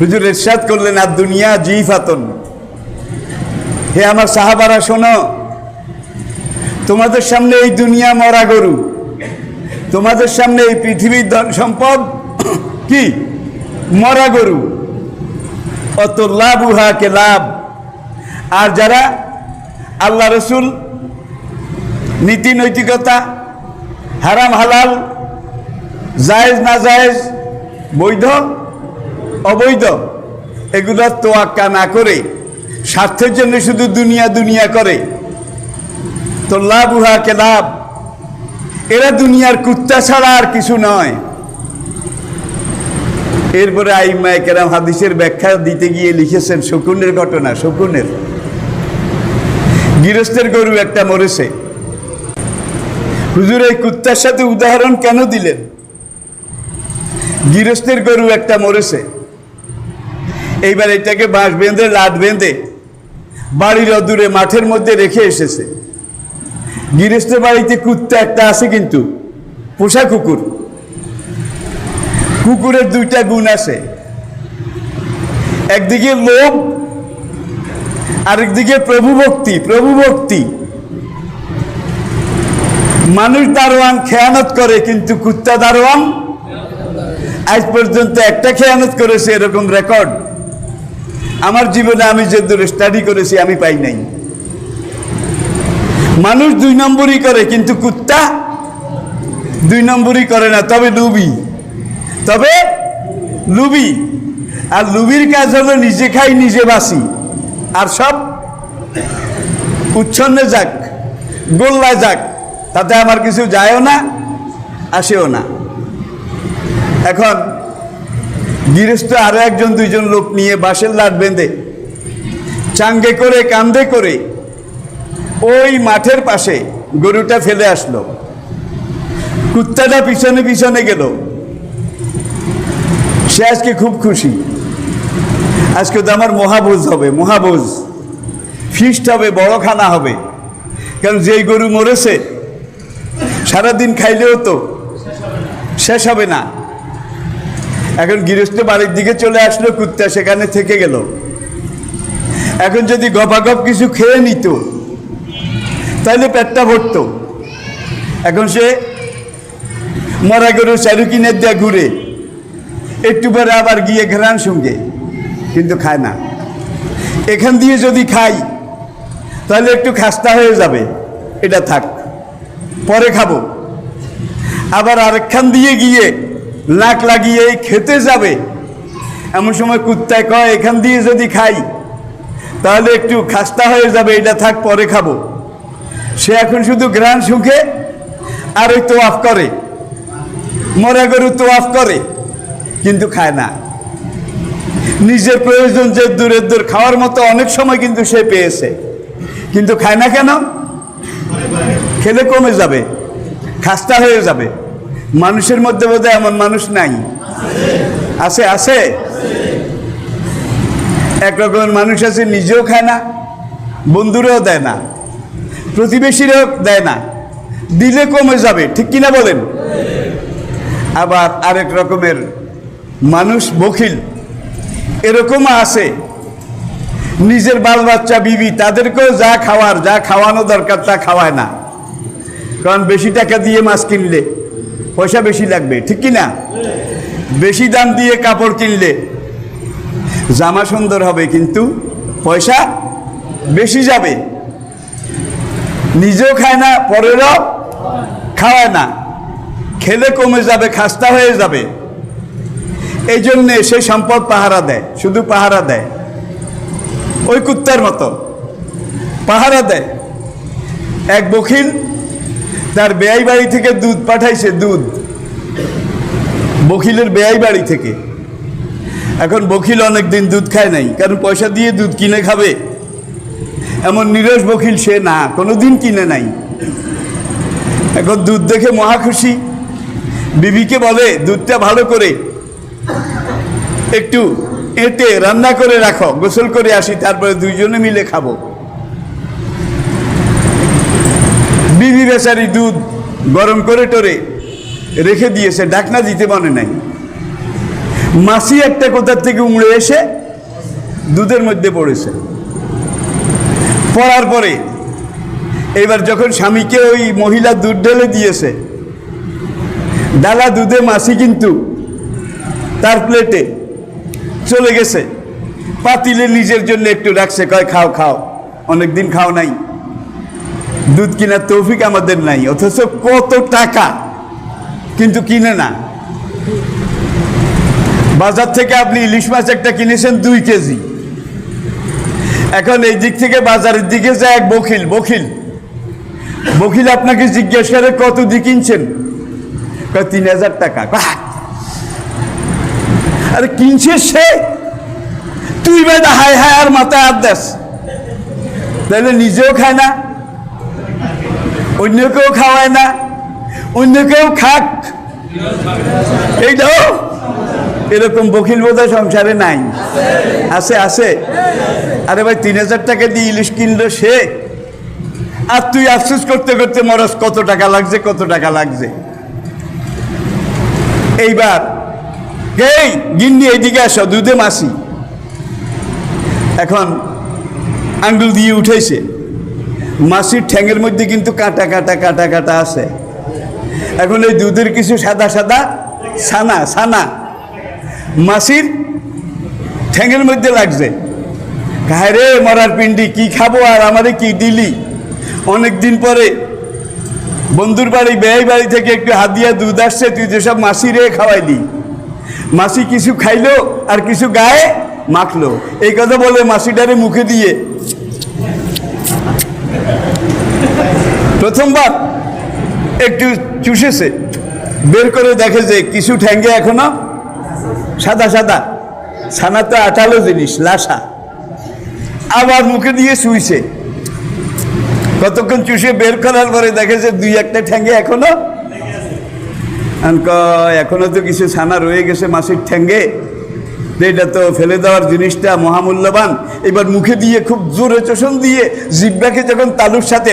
হুজুর এরশাদ করলেন, আর দুনিয়া জি ফাতন হে আমার সাহাবারা, শোনো, তোমাদের সামনে এই দুনিয়া মরা গরু, তোমাদের সামনে এই পৃথিবীর সম্পদ কি? মরা গরু। অত লাভ উহাকে লাভ। আর যারা আল্লাহ রসুল, নীতি নৈতিকতা, হারাম হালাল, জায়েজ না জায়েজ, বৈধ অবৈধ। এগুলোর তোয়াক্কা না করে, স্বার্থের জন্য শুধু দুনিয়া দুনিয়া করে। তো লাভ উহাকে লাভ। এরা দুনিয়ার কুত্তা ছাড়া আর কিছু নয়। এরপরে আইমায় কেরাম হাদিসের ব্যাখ্যা দিতে গিয়ে লিখেছেন, শকুনের ঘটনা, শকুনের। গৃহস্থের গরু একটা মরেছে। হুজুর, এই কুত্তার সাথে উদাহরণ কেন দিলেন? গৃহস্থের গরু একটা মরেছে। এইবার এটাকে বাঁশ বেঁধে, লাট বেঁধে বাড়ির অদূরে, মাঠের মধ্যে রেখে এসেছে। গৃহস্থের বাড়িতে কুত্তা একটা আছে কিন্তু, পোষা কুকুর। কুকুরের দুইটা গুণ আছে। একদিকে লোভ, আরেকদিকে প্রভু ভক্তি প্রভু ভক্তি। মানুষ দারোয়ান খেয়ানত করে, কিন্তু কুত্তা দারোয়ান, আজ পর্যন্ত একটা খেয়ানত করেছে, এরকম রেকর্ড আমার জীবনে আমি যে দূরে স্টাডি করেছি, আমি পাই নাই। মানুষ দুই নম্বরই করে, কিন্তু কুত্তা দুই নম্বরই করে না, তবে লুবি। তবে লুবি। আর লুবির কাজ হলো নিজে খাই, নিজে বাসি আর সব উচ্ছন্নে যাক, গোল্লায় যাক, তাতে আমার কিছু যায়ও না, আসেও না। এখন গৃহস্থ আরও একজন, দুইজন লোক নিয়ে বাঁশের লাট বেঁধে, চাঙ্গে করে, কান্দে করে ওই মাঠের পাশে গরুটা ফেলে আসলো। কুত্তাটা পিছনে পিছনে গেল। সে আজকে খুব খুশি। আজকে তো আমার মহাভোজ হবে মহাভোজ ফিস্ট হবে, বড় খানা হবে। কারণ যেই গরু মরেছে, সারাদিন খাইলেও তো শেষ হবে না। এখন গৃহস্থ বাড়ির দিকে চলে আসলো, কুত্তা সেখানে থেকে গেল। এখন যদি গপাগপ কিছু খেয়ে নিত, তাহলে পেটটা ভরত। এখন সে মরা গরু চারু কিনে দেয়া ঘুরে, একটু পরে আবার গিয়ে ঘেরান সঙ্গে কিন্তু খায় না। এখান দিয়ে যদি খাই, তাহলে একটু খাস্তা হয়ে যাবে। এটা থাক, পরে খাব। আবার আরেকখান দিয়ে গিয়ে নাক লাগিয়ে খেতে যাবে। এমন সময় কুত্তায় কয়, এখান দিয়ে যদি খাই, তাহলে একটু খাস্তা হয়ে যাবে, এটা থাক, পরে খাব। সে এখন শুধু গ্রান সুখে আর ওই তোয়াফ করে। মরা গরু তোয়াফ করে, কিন্তু খায় না। নিজের প্রয়োজন যে দূরের দূর খাওয়ার মতো অনেক সময় কিন্তু সে পেয়েছে। কিন্তু খায় না কেন? খেলে কমে যাবে, খাস্তা হয়ে যাবে। মানুষের মধ্যে বোধহয় এমন মানুষ নাই। আছে আছে? এক রকমের মানুষ আছে, নিজেও খায় না, বন্ধুরাও দেয় না, প্রতিবেশীরাও দেয় না, দিলে কমে যাবে, ঠিক কিনা বলেন? আবার আরেক রকমের মানুষ বখিল এরকম আছে। নিজের বাল বাচ্চা বিবি, তাদেরকেও যা খাওয়ার, যা খাওয়ানো দরকার তা খাওয়ায় না। কারণ বেশি টাকা দিয়ে মাছ কিনলে পয়সা বেশি লাগবে, ঠিক কি না? বেশি দাম দিয়ে কাপড় কিনলে জামা সুন্দর হবে, কিন্তু পয়সা বেশি যাবে। নিজেও খায় না, পরেরও খাওয়ায় না। খেলে কমে যাবে, খাস্তা হয়ে যাবে। এই জন্যে সে সম্পদ পাহারা দেয়, শুধু পাহারা দেয়। ওই কুত্তার মতো পাহারা দেয়। এক বখিল তার বেয়াই বাড়ি থেকে দুধ পাঠাইছে, দুধ। বখিলের বেয়াই বাড়ি থেকে। এখন বখিল অনেক দিন দুধ খায় নাই, কারণ পয়সা দিয়ে দুধ কিনে খাবে। এমন নিরস বখিল সে না কোনো দিন কিনে নাই। এখন দুধ দেখে মহা খুশি। বিবিকে বলে, দুধটা ভালো করে একটু এঁটে রান্না করে রাখো, গোসল করে আসি, তারপরে দুইজনে মিলে খাব। বিবি বেচারি দুধ গরম করে টরে রেখে দিয়েছে, ডাকনা দিতে মনে নাই। মাসি একটা কোথার থেকে উমড়ে এসে দুধের মধ্যে পড়েছে। পড়ার পরে এবার যখন স্বামীকে ওই মহিলা দুধ ঢেলে দিয়েছে, ডালা দুধে মাসি কিন্তু তার প্লেটে চলে গেছে। পাতিলে নিজের জন্য একটু রাখছে, কয়, খাও খাও, অনেকদিন খাও নাই। দুধ কেনার তৌফিক আমাদের নাই, অথচ কত টাকা কিন্তু কিনে না। বাজার থেকে আপনি ইলিশ মাছ একটা কিনেছেন দুই কেজি। এখন এই দিক থেকে বাজারের দিকে যায় এক বকিল বকিল বকিল আপনাকে জিজ্ঞেস করে, কত দিয়ে কিনছেন? তিন হাজার টাকা! আরে কিনছে সে? তুই বেদা হায় হায় আর মাথায় হাত দেস। তাহলে নিজেও খায় না। অন্যকেও খাওয়ায় না অন্য কেউ খাক এইটাও এরকম বকিল বোধ সংসারে নাই। আছে আছে। আরে ভাই, তিন হাজার টাকা দিয়ে ইলিশ কিনলো সে। আর তুই আফসোস করতে করতে মরস, কত টাকা লাগছে, কত টাকা লাগছে। এইবার, এই, গিন্নি, এইদিকে আসো, দুধে মাসি এখন আঙ্গুল দিয়ে উঠেছে। মাসির ঠ্যাঙের মধ্যে কিন্তু কাটা কাটা কাটা কাটা আছে। এখন এই দুধের কিছু সাদা সাদা ছানা সানা মাসির ঠ্যাঙের মধ্যে লাগছে। রে মরার পিন্ডি, কি খাব আর আমারে কি দিলি? অনেক দিন পরে বন্ধুর বাড়ি, বেয়াই বাড়ি থেকে একটু হাত হাদিয়া দুধ আসছে, তুই যেসব মাসি রে খাওয়াইলি। মাসি কিছু খাইলো আর কিছু গায়ে মাখলো। এই কথা বলে মাসিটারে মুখে দিয়ে প্রথমবার একটু চুষেছে। বের করে দেখে যে কিছু ঠ্যাঙ্গে এখনও। সাদা সাদা। ছানা তো আঠালো জিনিস, লাসা। আবার মুখে দিয়ে শুইছে। কতক্ষণ চুষে বের করার পরে দেখে যে দুই একটা ঠ্যাঙ্গে এখনও। এখনও তো কিছু ছানা রয়ে গেছে মাসির ঠ্যাঙ্গে এটা তো ফেলে দেওয়ার জিনিসটা মহামূল্যবান। এবার মুখে দিয়ে খুব জোরে চোষণ দিয়ে জিব্বাকে যখন তালুর সাথে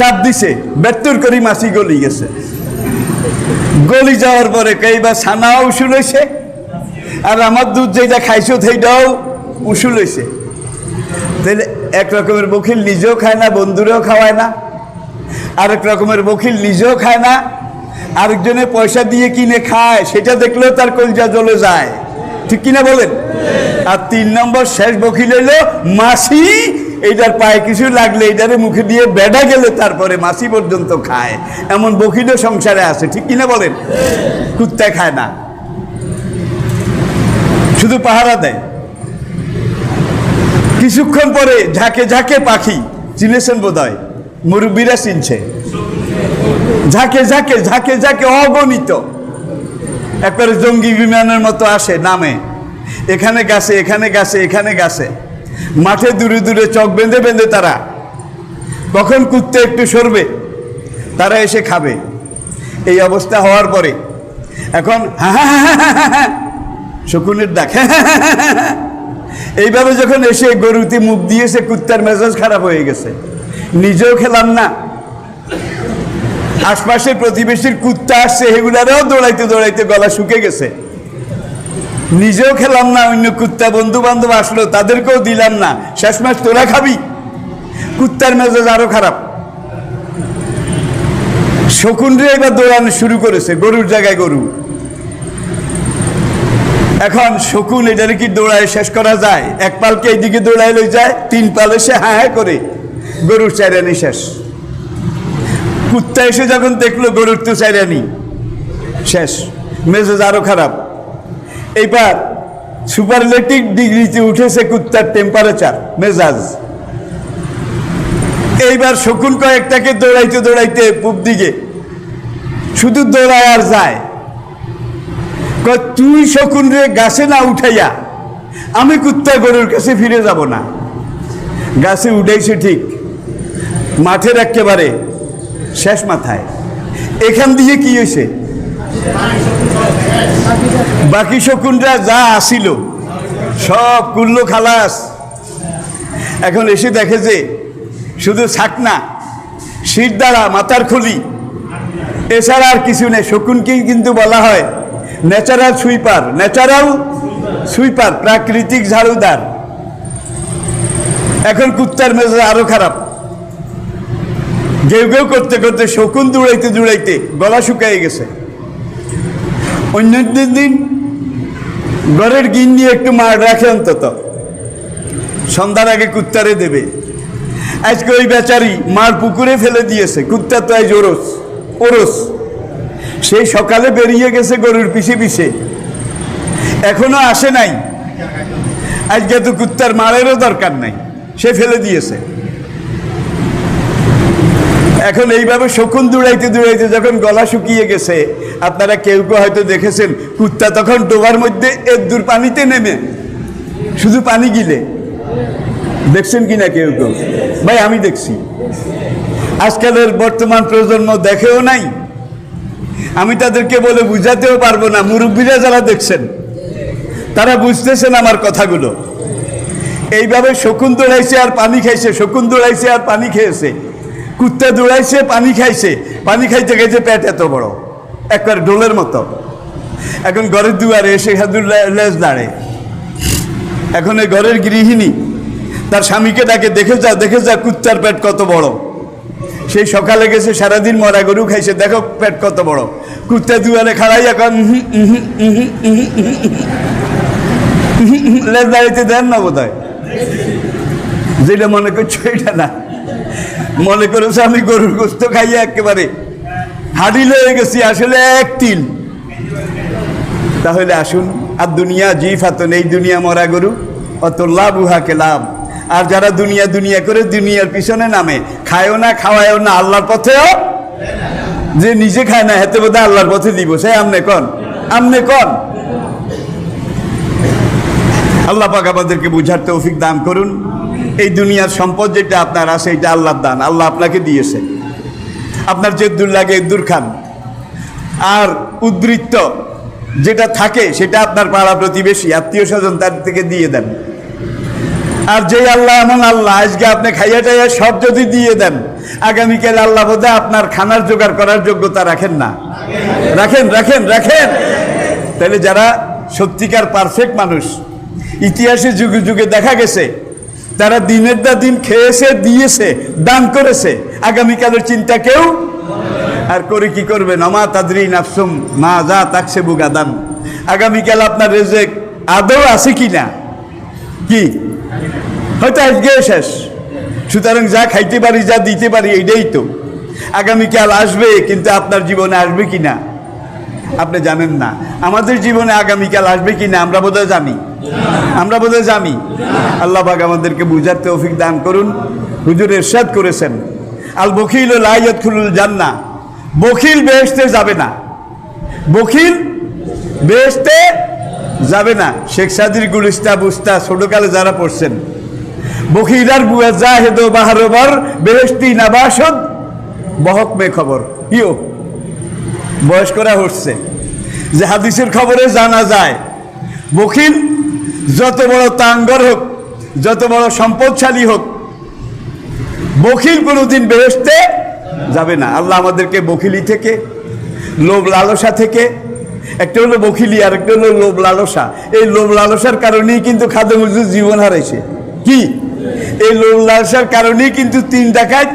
চাপ দিছে ব্যর্থর করি মাসি গলি গেছে। গলি যাওয়ার পরে কেইবার ছানাও উসুল হয়েছে আর আমার দুধ যেটা খাইছো সেইটাও উসুল হয়েছে তাহলে এক রকমের বকিল নিজেও খায় না, বন্ধুরেও খাওয়ায় না। আরেক রকমের বখিল নিজেও খায় না, আরেকজনে পয়সা দিয়ে কিনে খায়, সেটা দেখলেও তার কলজা জ্বলে যায়। ঠিক কিনা বলেন? আর তিন নম্বর শেষ বকিল হইল মাসি এইটার পায়ে কিছু লাগলে এইটারে মুখে দিয়ে বেড়া গেলে তারপরে মাসি পর্যন্ত খায়। এমন বকিলও সংসারে আছে, ঠিক কিনা বলেন? কুত্তায় খায় না। শুধু পাহারা দেয়। কিছুক্ষণ পরে ঝাঁকে ঝাঁকে পাখি চিনেছেন বোধ হয় মুরব্বীরা চিনছে। ঝাঁকে ঝাঁকে ঝাঁকে ঝাঁকে অগণিত। একবারে জঙ্গি বিমানের মতো আসে, নামে। এখানে গাছে এখানে গাছে এখানে গাছে। মাঠে দূরে দূরে চক বেঁধে বেঁধে তারা কখন কুত্তে একটু সরবে তারা এসে খাবে এই অবস্থা হওয়ার পরে এখন শকুনের ডাক। এইভাবে যখন এসে গরুতে মুখ দিয়েছে কুত্তার মেজাজ খারাপ হয়ে গেছে নিজেও খেলাম না আশপাশের প্রতিবেশীর কুত্তা আসছে এগুলারও দৌড়াইতে দৌড়াইতে গলা শুকে গেছে নিজেও খেলাম না, অন্য কুত্তা বন্ধু বান্ধব আসলো, তাদেরকেও দিলাম না। শেষমেশ তোরা খাবি। কুত্তার মেজাজ আরও খারাপ। শকুনরে এবার দৌড়ানো শুরু করেছে, গরুর জায়গায় গরু। এখন শকুন এটারে কি দৌড়ায়, শেষ করা যায়? এক পালকে এইদিকে দৌড়ায় লই যায়, তিন পাল এসে হ্যাঁ হ্যাঁ করে, গরুর চাইরানি শেষ। কুত্তা এসে যখন দেখল, গরুর তো চাইরানি। শেষ। মেজাজ আরও খারাপ। এইবার সুপারলেটিভ ডিগ্রিতে উঠেছে কুত্তার টেম্পারেচার মেজাজ। এইবার শকুন কয়েকটাকে দৌড়াইতে দৌড়াইতে পূব দিকে। শুধু দৌড়ায় আর যায়। তুই শকুন রে, গাছে না উঠাইয়া আমি কুত্তা গরুর কাছে ফিরে যাব না। গাছে উঠাইছে ঠিক। মাঠের একেবারে শেষ মাথায়। এখান দিয়ে কি হয়েছে? বাকি শকুনরা যা আসিল সব কুল্ল খালাস। এখন এসে দেখে যে শুধু ছাকনা, শির দ্বারা মাথার খুলি। এছাড়া আর কিছু নেই। শকুনকেই কিন্তু বলা হয় ন্যাচারাল সুইপার ন্যাচারাল সুইপার প্রাকৃতিক ঝাড়ুদার। এখন কুত্তার মেজাজ আরও খারাপ। ঘেউ ঘেউ করতে করতে শকুন দৌড়াইতে দৌড়াইতে গলা শুকাই গেছে। অন্য দিন ঘরের গিন নিয়ে একটু মার রাখে অন্তত। সন্ধ্যার আগে কুত্তারে দেবে। আজকে ওই বেচারি মার পুকুরে ফেলে দিয়েছে। কুত্তা তো আজ ওরস ওরস। সেই সকালে বেরিয়ে গেছে গরুর পিছে পিছে। এখনও আসে নাই। আজকে তো কুত্তার মারেরও দরকার নাই, সে ফেলে দিয়েছে। এখন এইভাবে শকুন দৌড়াইতে দৌড়াইতে যখন গলা শুকিয়ে গেছে আপনারা কেউ কেউ হয়তো দেখেছেন, কুত্তা তখন ডোবার মধ্যে এক দূর পানিতে নেমে। শুধু পানি গিলে। দেখছেন কি না কেউ কেউ? ভাই, আমি দেখছি। আজকালের বর্তমান প্রজন্ম দেখেও নাই। আমি তাদেরকে বলে বুঝাতেও পারব না, মুরব্বীরা যারা দেখছেন, তারা বুঝতেছেন আমার কথাগুলো। এইভাবে শকুন দৌড়াইছে আর পানি খাইছে, শকুন দৌড়াইছে আর পানি খেয়েছে। কুত্তা দৌড়াইছে, পানি খাইছে। পানি খাইতে খাইতে পেট এত বড়। একবার ডোলের মতো। এখন ঘরের দুয়ারে এসে লেজ দাঁড়ে এখন এই ঘরের গৃহিণী তার স্বামীকে ডাকে, দেখে যা দেখে যা কুত্তার পেট কত বড়। সেই সকালে গেছে, সারাদিন মরা গরু খাইছে, দেখো পেট কত বড়। কুত্তা দুয়ারে খাড়াই এখন লেজ দাঁড়িতে দেন না বোধ হয় যেটা মনে করছ এটা না। মনে করেছে আমি গরুর গোস্ত খাইয়া একেবারে হাডিল হয়ে গেছি, আসলে এক তিল। তাহলে আসুন, আর দুনিয়া জি ফাতন এই দুনিয়া মরা গরু, অত লাভ উহাকে লাভ। আর যারা দুনিয়া দুনিয়া করে দুনিয়ার পিছনে নামে, খায়ও না, খাওয়ায়ও না, আল্লাহর পথেও যে নিজে খায় না, হেতে বোধহয় আল্লাহর পথে দিব। সে আমনে কন? আমনে কন? আল্লাহ পাক আমাদেরকে বুঝার তৌফিক দান করুন। এই দুনিয়ার সম্পদ যেটা আপনার আছে, এটা আল্লাহর দান। আল্লাহ আপনাকে দিয়েছে। আপনার যে লাগে দূর খান। আর উদ্বৃত্ত যেটা থাকে, সেটা আপনার পাড়া প্রতিবেশী, আত্মীয় স্বজন তার থেকে দিয়ে দেন। আর যেই আল্লাহ এমন আল্লাহ, আজকে আপনি খাইয়া টাইয়া সব যদি দিয়ে দেন, আগামীকাল আল্লাহ বোধ আপনার খানার জোগাড় করার যোগ্যতা রাখেন না। রাখেন রাখেন রাখেন। তাহলে যারা সত্যিকার পারফেক্ট মানুষ ইতিহাসে যুগে যুগে দেখা গেছে তারা দিনের দা দিন খেয়েছে, দিয়েছে, দান করেছে, আগামীকালের চিন্তা কেউ আর করে কি করবে? নমা তাদরি নাফসুম মা যা তাকসে বুগাদান আগামীকাল আপনার রেজেক আদৌ আছে কি না? কি? হয়তো আজকে শেষ। সুতরাং যা খাইতে পারি, যা দিতে পারি, এইটাই তো। আগামীকাল আসবে, কিন্তু আপনার জীবনে আসবে কি না? আপনি জানেন না। আমাদের জীবনে আগামীকাল আসবে কি না, আমরা বোধহয় জানি। আমরা বোধহয় জানি। আল্লাহ বাগ আমাদেরকে বুঝার তৌফিক দান করুন। হুজুর এরশাদ করেছেন। আল বখিল লাইয়ত খুলুল জান্না। বখিল বেহেশতে যাবে না। বখিল বেহেশতে যাবে না। শেখ সাদির গুলিস্তা বুস্তা ছোটকালে যারা পড়ছেন। বখিলার বুয়া জাহেদ বাহারবার বেহেশতি নাবাসদ বহক মে খবর। ইও বয়স্করা হচ্ছে। যে হাদিসের খবরে জানা যায় বখিল যত বড় তাঙ্গর হোক, যত বড় সম্পদশালী হোক বখিল কোনোদিন বেহেশতে যাবে না। আল্লাহ আমাদেরকে বখিলি থেকে, লোভ লালসা থেকে, একটা হলো বখিলি আর একটা হলো লোভ লালসা। এই লোভ লালসার কারণেই কিন্তু খাদ্য জীবন হারাইছে। কি? এই লোভ লালসার কারণেই কিন্তু তিন ডাকাত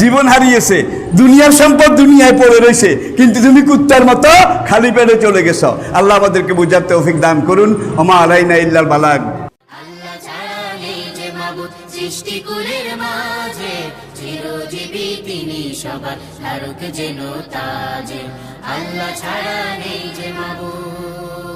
জীবন হারিয়েছে। দুনিয়ার সম্পদ দুনিয়ায় পড়ে রয়েছে। কিন্তু তুমি কুত্তার মতো খালি পেটে চলে গেছ। আল্লাহ আমাদেরকে বুঝার তৌফিক দান করুন। ওমা আলাইনা ইল্লাল বালাগ। সবার যেন তাজে। আল্লাহ ছাড়া নেই যে মাবুদ।